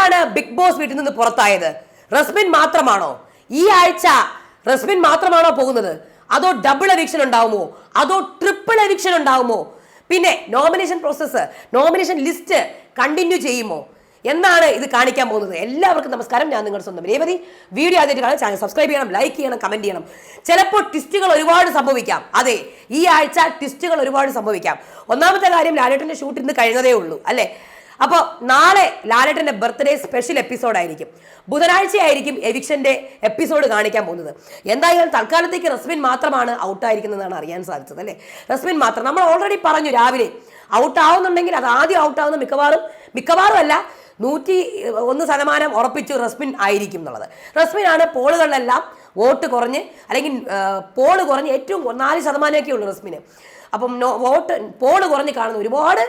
ആരാണ് big boss വീട്ടിൽ നിന്ന് പുറത്തായത്? റസ്മിൻ മാത്രമാണോ? ഈ ആഴ്ച റസ്മിൻ മാത്രമാണോ പോകുന്നത്? അതോ ഡബിൾ എവിക്ഷൻ ഉണ്ടാവുമോ? അതോ ട്രിപ്പിൾ എവിക്ഷൻ ഉണ്ടാവുമോ? പിന്നെ nomination process nomination list continue ചെയ്യുമോ? എന്നാണ് ഇത് കാണിക്കാൻ പോകുന്നത്. എല്ലാവർക്കും നമസ്കാരം. ഞാൻ നിങ്ങളുടെ സ്വന്തം രേവതി. വീഡിയോ ആദ്യമായിട്ട് കാണാൻ ചാനൽ സബ്സ്ക്രൈബ് ചെയ്യണം ലൈക്ക് ചെയ്യണം കമന്റ് ചെയ്യണം. ചിലപ്പോൾ ട്വിസ്റ്റുകൾ ഒരുപാട് സംഭവിക്കാം. അതെ ഈ ആഴ്ച ട്വിസ്റ്റുകൾ ഒരുപാട് സംഭവിക്കാം. ഒന്നാമത്തെ കാര്യം ലാലേട്ടന്റെ ഷൂട്ട് ഇന്ന് കഴിഞ്ഞതേ ഉള്ളൂ അല്ലേ? അപ്പോൾ നാളെ ലാലേട്ടന്റെ ബർത്ത്ഡേ സ്പെഷ്യൽ എപ്പിസോഡ് ആയിരിക്കും. ബുധനാഴ്ച ആയിരിക്കും എവിക്ഷന്റെ എപ്പിസോഡ് കാണിക്കാൻ പോകുന്നത്. എന്തായാലും തൽക്കാലത്തേക്ക് റസ്മിൻ മാത്രമാണ് ഔട്ടായിരിക്കുന്നതെന്നാണ് അറിയാൻ സാധിച്ചത് അല്ലേ? റസ്മിൻ മാത്രം. നമ്മൾ ഓൾറെഡി പറഞ്ഞു രാവിലെ ഔട്ട് ആവുന്നുണ്ടെങ്കിൽ അത് ആദ്യം ഔട്ട് ആവുന്ന മിക്കവാറും മിക്കവാറും അല്ല നൂറ്റി ഒന്ന് ശതമാനം ഉറപ്പിച്ചു റസ്മിൻ ആയിരിക്കും എന്നുള്ളത്. റസ്മിനാണ് പോളുകളിലെല്ലാം വോട്ട് കുറഞ്ഞ് അല്ലെങ്കിൽ പോൾ കുറഞ്ഞ് ഏറ്റവും നാല് ശതമാനമൊക്കെ ഉള്ളൂ റസ്മിന്. അപ്പം നോ വോട്ട് പോൾ കുറഞ്ഞ് കാണുന്ന ഒരുപാട്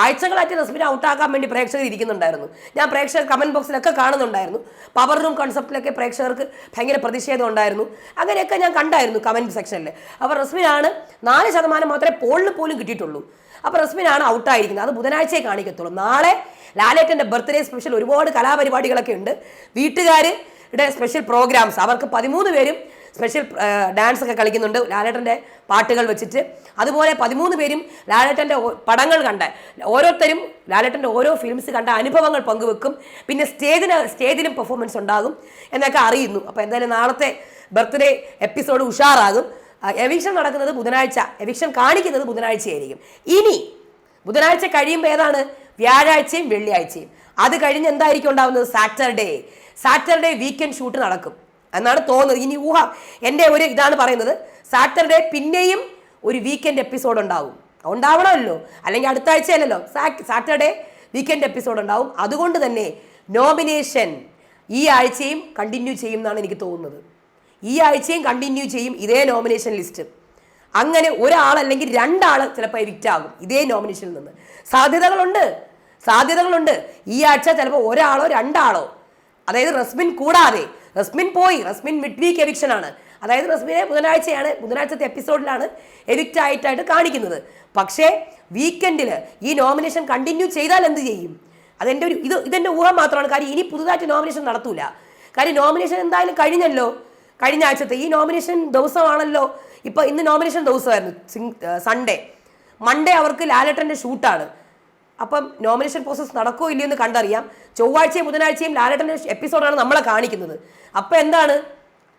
ആഴ്ചകളായിട്ട് റസ്മിനെ ഔട്ടാക്കാൻ വേണ്ടി പ്രേക്ഷകർ ഇരിക്കുന്നുണ്ടായിരുന്നു. ഞാൻ പ്രേക്ഷകർ കമന്റ് ബോക്സിലൊക്കെ കാണുന്നുണ്ടായിരുന്നു. പവർ റൂം കൺസെപ്റ്റിലൊക്കെ പ്രേക്ഷകർക്ക് ഭയങ്കര പ്രതിഷേധം ഉണ്ടായിരുന്നു. അങ്ങനെയൊക്കെ ഞാൻ കണ്ടായിരുന്നു കമന്റ് സെക്ഷനിൽ അപ്പോൾ റസ്മിനാണ് നാല് ശതമാനം മാത്രമേ പോളിന് പോലും കിട്ടിയിട്ടുള്ളൂ. അപ്പോൾ റസ്മിനാണ് ഔട്ടായിരിക്കുന്നത്. അത് ബുധനാഴ്ചയെ കാണിക്കത്തുള്ളൂ. നാളെ ലാലേട്ടന്റെ ബർത്ത്ഡേ സ്പെഷ്യൽ ഒരുപാട് കലാപരിപാടികളൊക്കെ ഉണ്ട്. വീട്ടുകാർ ഇവിടെ സ്പെഷ്യൽ പ്രോഗ്രാംസ് അവർക്ക് പതിമൂന്ന് പേരും സ്പെഷ്യൽ ഡാൻസ് ഒക്കെ കളിക്കുന്നുണ്ട് ലാലേട്ടന്റെ പാട്ടുകൾ വെച്ചിട്ട്. അതുപോലെ പതിമൂന്ന് പേരും ലാലേട്ടന്റെ പടങ്ങൾ കണ്ട് ഓരോരുത്തരും ലാലേട്ടന്റെ ഓരോ ഫിലിംസ് കണ്ട അനുഭവങ്ങൾ പങ്കുവെക്കും. പിന്നെ സ്റ്റേജിന് സ്റ്റേജിലും പെർഫോമൻസ് ഉണ്ടാകും എന്നൊക്കെ അറിയുന്നു. അപ്പോൾ എന്തായാലും നാളത്തെ ബർത്ത്ഡേ എപ്പിസോഡ് ഉഷാറാകും. എവിക്ഷൻ നടക്കുന്നത് ബുധനാഴ്ച. എവിക്ഷൻ കാണിക്കുന്നത് ബുധനാഴ്ചയായിരിക്കും. ഇനി ബുധനാഴ്ച കഴിയുമ്പോൾ ഏതാണ്? വ്യാഴാഴ്ചയും വെള്ളിയാഴ്ചയും. അത് കഴിഞ്ഞ് എന്തായിരിക്കും ഉണ്ടാകുന്നത് സാറ്റർഡേ സാറ്റർഡേ വീക്കെൻഡ് ഷൂട്ട് നടക്കും. എന്നാണ് തോന്നുന്നത്. ഇനി ഊഹ എന്റെ ഒരു ഇതാണ് പറയുന്നത്. സാറ്റർഡേ പിന്നെയും ഒരു വീക്കെൻഡ് എപ്പിസോഡ് ഉണ്ടാവും. ഉണ്ടാവണമല്ലോ. അല്ലെങ്കിൽ അടുത്ത ആഴ്ചയല്ലല്ലോ. സാറ്റർഡേ വീക്കെൻഡ് എപ്പിസോഡ് ഉണ്ടാവും. അതുകൊണ്ട് തന്നെ നോമിനേഷൻ ഈ ആഴ്ചയും കണ്ടിന്യൂ ചെയ്യും എന്നാണ് എനിക്ക് തോന്നുന്നത്. ഈ ആഴ്ചയും കണ്ടിന്യൂ ചെയ്യും ഇതേ നോമിനേഷൻ ലിസ്റ്റ് അങ്ങനെ ഒരാൾ അല്ലെങ്കിൽ രണ്ടാൾ ചിലപ്പോൾ എവിക്റ്റ് ആകും ഇതേ നോമിനേഷനിൽ നിന്ന്. സാധ്യതകളുണ്ട്. സാധ്യതകളുണ്ട്. ഈ ആഴ്ച ചിലപ്പോൾ ഒരാളോ രണ്ടാളോ അതായത് റസ്മിൻ കൂടാതെ റസ്മിൻ പോയി. റസ്മിൻ മിഡ് വീക്ക് എവിക്ഷൻ ആണ്. അതായത് റസ്മിനെ ബുധനാഴ്ചയാണ് ബുധനാഴ്ചത്തെ എപ്പിസോഡിലാണ് എവിക്റ്റ് ആയിട്ടായിട്ട് കാണിക്കുന്നത്. പക്ഷേ വീക്കെൻഡിൽ ഈ നോമിനേഷൻ കണ്ടിന്യൂ ചെയ്താൽ എന്ത് ചെയ്യും? അതെന്റെ ഒരു ഇത് ഇതെന്റെ ഊഹം മാത്രമാണ്. കാര്യം ഇനി പുതുതായിട്ട് നോമിനേഷൻ നടത്തൂല. കാര്യം നോമിനേഷൻ എന്തായാലും കഴിഞ്ഞല്ലോ. കഴിഞ്ഞ ആഴ്ചത്തെ ഈ നോമിനേഷൻ ദിവസമാണല്ലോ. ഇപ്പോൾ ഇന്ന് നോമിനേഷൻ ദിവസമായിരുന്നു സൺഡേ മൺഡേ അവർക്ക് ലാലേട്ടന്റെ ഷൂട്ടാണ് അപ്പം നോമിനേഷൻ പ്രോസസ്സ് നടക്കുമോ ഇല്ലയോ എന്ന് കണ്ടറിയാം. ചൊവ്വാഴ്ചയും ബുധനാഴ്ചയും ലാലേട്ടന്റെ എപ്പിസോഡാണ് നമ്മളെ കാണിക്കുന്നത്. അപ്പം എന്താണ്?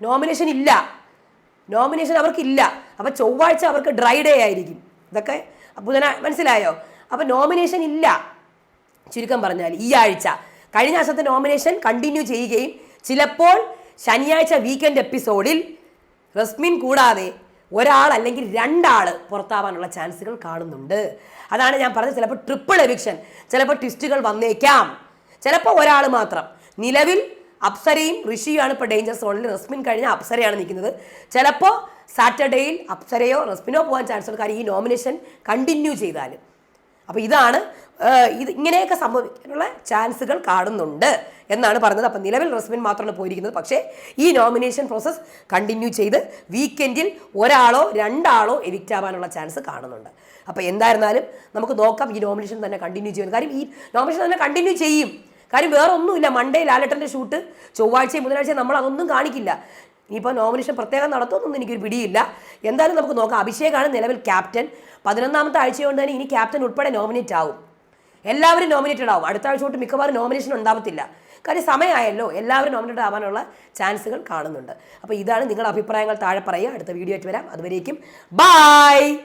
നോമിനേഷൻ ഇല്ല. നോമിനേഷൻ അവർക്കില്ല. അപ്പം ചൊവ്വാഴ്ച അവർക്ക് ഡ്രൈ ഡേ ആയിരിക്കും. ഇതൊക്കെ ബുധനാ മനസ്സിലായോ? അപ്പം നോമിനേഷൻ ഇല്ല. ചുരുക്കം പറഞ്ഞാൽ ഈ ആഴ്ച. കഴിഞ്ഞ ആഴ്ചത്തെ നോമിനേഷൻ കണ്ടിന്യൂ ചെയ്യുകയും ചിലപ്പോൾ ശനിയാഴ്ച വീക്കെൻഡ് എപ്പിസോഡിൽ റസ്മിൻ കൂടാതെ ഒരാൾ അല്ലെങ്കിൽ രണ്ടാൾ പുറത്താവാനുള്ള ചാൻസുകൾ കാണുന്നുണ്ട്. അതാണ് ഞാൻ പറഞ്ഞത്. ചിലപ്പോൾ ട്രിപ്പിൾ എവിക്ഷൻ ചിലപ്പോൾ ട്വിസ്റ്റുകൾ വന്നേക്കാം. ചിലപ്പോൾ ഒരാൾ മാത്രം. നിലവിൽ അപ്സരയും ഋഷിയുമാണ് ഇപ്പോൾ ഡേഞ്ചർ സോണിൽ റസ്മിൻ കഴിഞ്ഞ അപ്സരയാണ് നിൽക്കുന്നത്. ചിലപ്പോൾ സാറ്റർഡേയിൽ അപ്സരയോ റസ്മിനോ പോകാൻ ചാൻസ് ഉണ്ട് കാര്യം ഈ നോമിനേഷൻ കണ്ടിന്യൂ ചെയ്താൽ അപ്പോൾ ഇതാണ് ഇത് ഇങ്ങനെയൊക്കെ സംഭവിക്കാനുള്ള ചാൻസുകൾ കാണുന്നുണ്ട് എന്നാണ് പറഞ്ഞത്. അപ്പം നിലവിൽ റസ്മിൻ മാത്രമാണ് പോയിരിക്കുന്നത്. പക്ഷേ ഈ നോമിനേഷൻ പ്രോസസ്സ് കണ്ടിന്യൂ ചെയ്ത് വീക്കെൻഡിൽ ഒരാളോ രണ്ടാളോ എവിക്റ്റ് ആവാനുള്ള ചാൻസ് കാണുന്നുണ്ട്. അപ്പോൾ എന്തായിരുന്നാലും നമുക്ക് നോക്കാം ഈ നോമിനേഷൻ തന്നെ കണ്ടിന്യൂ ചെയ്യുന്നത് കാര്യം ഈ നോമിനേഷൻ തന്നെ കണ്ടിന്യൂ ചെയ്യും. കാര്യം വേറെ ഒന്നുമില്ല മൺഡേ ലാലട്ടന്റെ ഷൂട്ട് ചൊവ്വാഴ്ചയും ബുധനാഴ്ചയും നമ്മൾ അതൊന്നും കാണിക്കില്ല. ഇനിയിപ്പോൾ നോമിനേഷൻ പ്രത്യേകം നടത്തുമെന്നൊന്നും എനിക്കൊരു പിടിയില്ല. എന്തായാലും നമുക്ക് നോക്കാം. അഭിഷേകാണ് നിലവിൽ ക്യാപ്റ്റൻ പതിനൊന്നാമത്തെ ആഴ്ച കൊണ്ട് തന്നെ ഇനി ക്യാപ്റ്റൻ ഉൾപ്പെടെ നോമിനേറ്റ് ആവും. എല്ലാവരും നോമിനേറ്റഡ് ആവും അടുത്ത ആഴ്ച തൊട്ട് മിക്കവാറും നോമിനേഷൻ ഉണ്ടാവത്തില്ല. കാര്യം സമയമായല്ലോ. എല്ലാവരും നോമിനേറ്റ് ആവാനുള്ള ചാൻസുകൾ കാണുന്നുണ്ട്. അപ്പോൾ ഇതാണ് നിങ്ങളുടെ അഭിപ്രായങ്ങൾ. താഴെ പറയുക. അടുത്ത വീഡിയോ ആയിട്ട് വരാം. അതുവരേക്കും. ബായ്